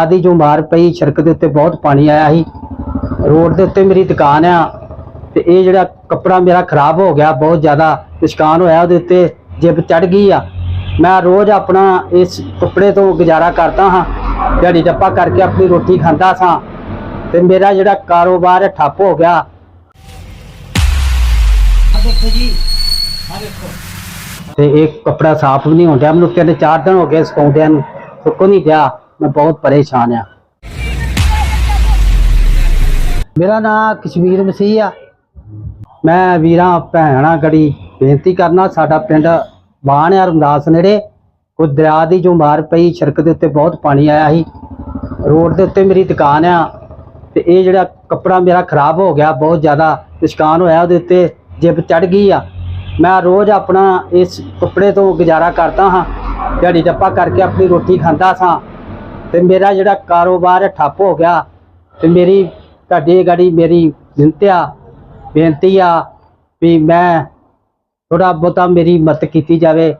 ਆਦੀ ਜੋ ਮਾਰ ਪਈ, ਸੜਕ ਦੇ ਉੱਤੇ ਬਹੁਤ ਪਾਣੀ ਆਇਆ ਸੀ। ਰੋਡ ਦੇ ਉੱਤੇ ਮੇਰੀ ਦੁਕਾਨ ਆ ਤੇ ਇਹ ਜਿਹੜਾ ਕੱਪੜਾ ਮੇਰਾ ਖਰਾਬ ਹੋ ਗਿਆ, ਬਹੁਤ ਜ਼ਿਆਦਾ ਨਿਸ਼ਕਾਨ ਹੋਇਆ ਉਹਦੇ ਉੱਤੇ ਜਿਬ ਚੜ ਗਈ ਆ। ਮੈਂ ਰੋਜ਼ ਆਪਣਾ ਇਸ ਕੱਪੜੇ ਤੋਂ ਗੁਜ਼ਾਰਾ ਕਰਦਾ ਹਾਂ। ਦਿਹਾੜੀ ਟੱਪਾ ਕਰਕੇ ਆਪਣੀ ਰੋਟੀ ਖਾਂਦਾ ਸਾਂ ਤੇ ਮੇਰਾ ਜਿਹੜਾ ਕਾਰੋਬਾਰ ਠੱਪ ਹੋ ਗਿਆ। ਦੇਖੋ ਜੀ ਆ ਦੇਖੋ। ਤੇ ਇਹ ਕੱਪੜਾ ਸਾਫ਼ ਵੀ ਨਹੀਂ ਹੁੰਦਾ ਮੈਨੂੰ ਤਿੰਨ ਚਾਰ ਦਿਨ ਹੋ ਗਏ ਸੁਕਾਉਂਦਿਆਂ ਨੂੰ, ਸੁੱਕ ਨਹੀਂ ਗਿਆ ਮੈਂ ਬਹੁਤ ਪਰੇਸ਼ਾਨ ਆ। ਮੇਰਾ ਨਾਮ ਕਸ਼ਮੀਰ ਮਸੀਹ ਆ। ਮੈਂ ਵੀਰਾਂ, ਭੈਣਾਂ ਗੜੀ ਬੇਨਤੀ ਕਰਨਾ, ਸਾਡਾ ਪਿੰਡ ਬਾਣ ਆ ਰਮਦਾਸ ਨੇੜੇ। ਉਹ ਦਰਿਆ ਦੀ ਜੋ ਮਾਰ ਪਈ, ਸੜਕ ਦੇ ਉੱਤੇ ਬਹੁਤ ਪਾਣੀ ਆਇਆ ਸੀ। ਰੋਡ ਦੇ ਉੱਤੇ ਮੇਰੀ ਦੁਕਾਨ ਆ ਤੇ ਇਹ ਜਿਹੜਾ ਕੱਪੜਾ ਮੇਰਾ ਖਰਾਬ ਹੋ ਗਿਆ, ਬਹੁਤ ਜ਼ਿਆਦਾ ਨਿਸ਼ਕਾਨ ਹੋਇਆ ਉਹਦੇ ਉੱਤੇ ਜਿੱਬ ਚੜ ਗਈ ਆ। ਮੈਂ ਰੋਜ਼ ਆਪਣਾ ਇਸ ਕੱਪੜੇ ਤੋਂ ਗੁਜ਼ਾਰਾ ਕਰਦਾ ਹਾਂ। ਦਿਹਾੜੀ ਟੱਪਾ ਕਰਕੇ ਆਪਣੀ ਰੋਟੀ ਖਾਂਦਾ ਸਾਂ। ਤੇ ਮੇਰਾ ਜਿਹੜਾ ਕਾਰੋਬਾਰ ਠੱਪ ਹੋ ਗਿਆ। ਤੇ ਮੇਰੀ ਤੁਹਾਡੀ ਗਾੜੀ ਮੇਰੀ ਬੇਨਤੀ ਆ ਬੇਨਤੀ ਆ ਵੀ ਮੈਂ ਥੋੜਾ ਬਹੁਤਾ ਮੇਰੀ ਮਦਦ ਕੀਤੀ ਜਾਵੇ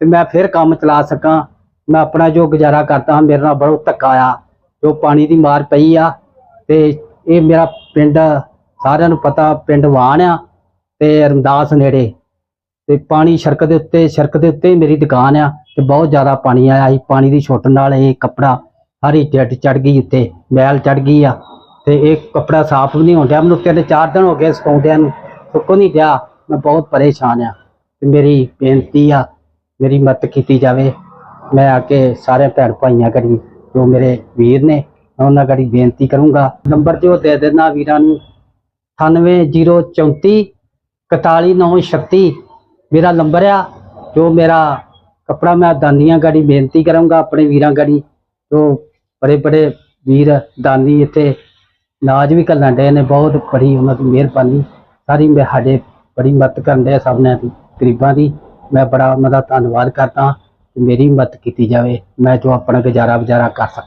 ਤੇ ਮੈਂ ਫਿਰ ਕੰਮ ਚਲਾ ਸਕਾਂ। ਮੈਂ ਆਪਣਾ ਜੋ ਗੁਜ਼ਾਰਾ ਕਰਦਾ ਹਾਂ, ਮੇਰੇ ਨਾਲ ਬਹੁਤ ਧੱਕਾ ਆ। ਜੋ ਪਾਣੀ ਦੀ ਮਾਰ ਪਈ ਆ ਤੇ ਇਹ ਮੇਰਾ ਪਿੰਡ ਸਾਰਿਆਂ ਨੂੰ ਪਤਾ, ਪਿੰਡ ਵਾਣ ਆ ਤੇ ਰਮਦਾਸ ਨੇੜੇ। ਤੇ ਪਾਣੀ ਸੜਕ ਦੇ ਉੱਤੇ ਸੜਕ ਦੇ ਉੱਤੇ ਮੇਰੀ ਦੁਕਾਨ ਆ ਤੇ ਬਹੁਤ ਜ਼ਿਆਦਾ ਪਾਣੀ ਆਇਆ ਸੀ। ਪਾਣੀ ਦੀ ਛੁੱਟ ਨਾਲ ਇਹ ਕੱਪੜਾ ਹਰੀ ਜੱਟ ਚੜ ਗਈ ਉੱਤੇ, ਮੈਲ ਚੜ ਗਈ ਆ। ਤੇ ਇਹ ਕੱਪੜਾ ਸਾਫ਼ ਵੀ ਨਹੀਂ ਹੁੰਦਾ ਮੈਨੂੰ ਤਿੰਨ ਚਾਰ ਦਿਨ ਹੋ ਗਏ ਸੁਕਾਉਂਦਿਆਂ ਨੂੰ, ਸੁੱਕ ਨਹੀਂ ਗਿਆ ਮੈਂ ਬਹੁਤ ਪਰੇਸ਼ਾਨ ਆ। ਤੇ ਮੇਰੀ ਬੇਨਤੀ ਆ, ਮੇਰੀ ਮਦਦ ਕੀਤੀ ਜਾਵੇ। ਮੈਂ ਆ ਕੇ ਸਾਰੇ ਭੈਣ ਭਾਈਆਂ ਕਰੀ, ਜੋ ਮੇਰੇ ਵੀਰ ਨੇ, ਮੈਂ ਉਹਨਾਂ ਕਰੀ ਬੇਨਤੀ ਕਰੂੰਗਾ। ਨੰਬਰ ਜੋ ਦੇ ਦੇਣਾ ਵੀਰਾਂ ਨੂੰ 98034 41936 ਮੇਰਾ ਨੰਬਰ ਆ, ਜੋ ਮੇਰਾ ਕਪੜਾ ਮੈਂ ਦਾਨੀਆਂ ਗਾੜੀ ਬੇਨਤੀ ਕਰਾਂਗਾ, ਆਪਣੇ ਵੀਰਾਂ ਗਾੜੀ ਜੋ ਬੜੇ ਬੜੇ ਵੀਰ, ਦਾਨੀ ਇੱਥੇ ਨਾਜ ਵੀ ਘੱਲਣ ਡਏ ਨੇ, ਬਹੁਤ ਬੜੀ ਉਹਨਾਂ ਦੀ ਮਿਹਰਬਾਨੀ। ਸਾਰੀ ਮੈਂ ਸਾਡੇ ਬੜੀ ਮਦਦ ਕਰਨ ਡਏ ਸਭ ਨੇ ਦੀ, ਗਰੀਬਾਂ ਦੀ। ਮੈਂ ਬੜਾ ਉਹਨਾਂ ਦਾ ਧੰਨਵਾਦ ਕਰਦਾ ਮੇਰੀ ਮਦਦ ਕੀਤੀ ਜਾਵੇ। ਮੈਂ ਜੋ ਆਪਣਾ ਗੁਜ਼ਾਰਾ ਗੁਜ਼ਾਰਾ ਕਰ ਸਕਾਂ